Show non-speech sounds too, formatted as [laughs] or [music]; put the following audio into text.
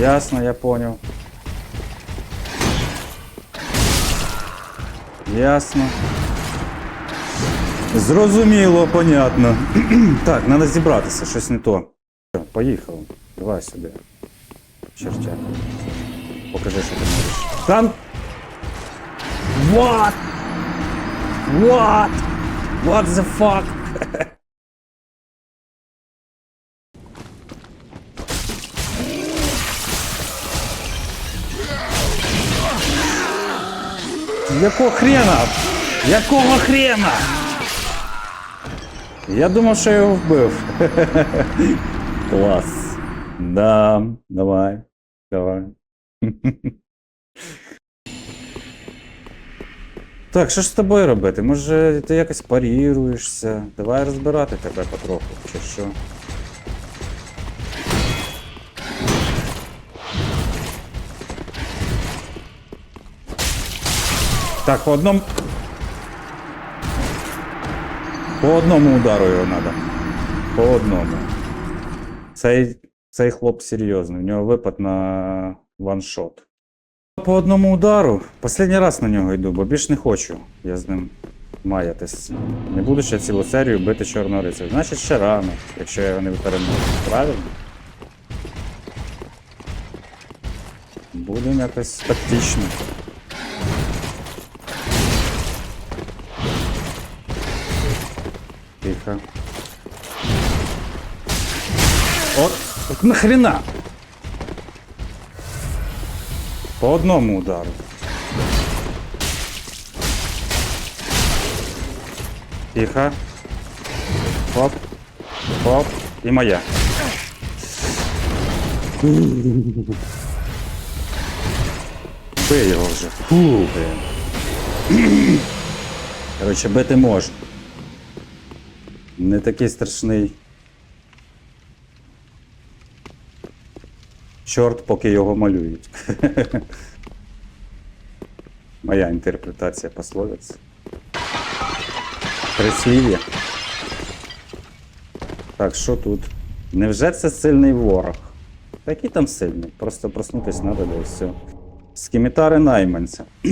Ясно, я понял. Ясно. Зрозуміло, понятно. [clears throat] так, треба зібратися, щось не то. Поїхав. Давай сюди. Чертяк. Покажи, що ти можеш. Там. What? What? What the fuck? [laughs] Якого хрена? Якого хрена? Я думав, що я його вбив. [laughs] Клас. Да, давай. Давай. [laughs] Так, що ж з тобою робити? Може ти якось паріруєшся? Давай розбирати тебе потроху, чи що? Так, по одному. По одному удару його треба. По одному. Цей, цей хлоп серйозний, у нього випад на ваншот. По одному удару. Последній раз на нього йду, бо більш не хочу я з ним маятись. Не буду ще цілу серію бити чорного рицаря. Значить ще рано, якщо я його не переможу. Правильно? Будемо якось тактично. Тихо. От, от нахрена? По одному удару. Тихо. Хоп. Хоп. І моя. Бий його вже. Фу, блін. Коротше, бити можна. Не такий страшний. Чорт, поки його малюють. [laughs] Моя інтерпретація пословиць. Прислів'я. Так, що тут? Невже це сильний ворог? Та який там сильний? Просто проснутися треба, і все. Скімітари найманця.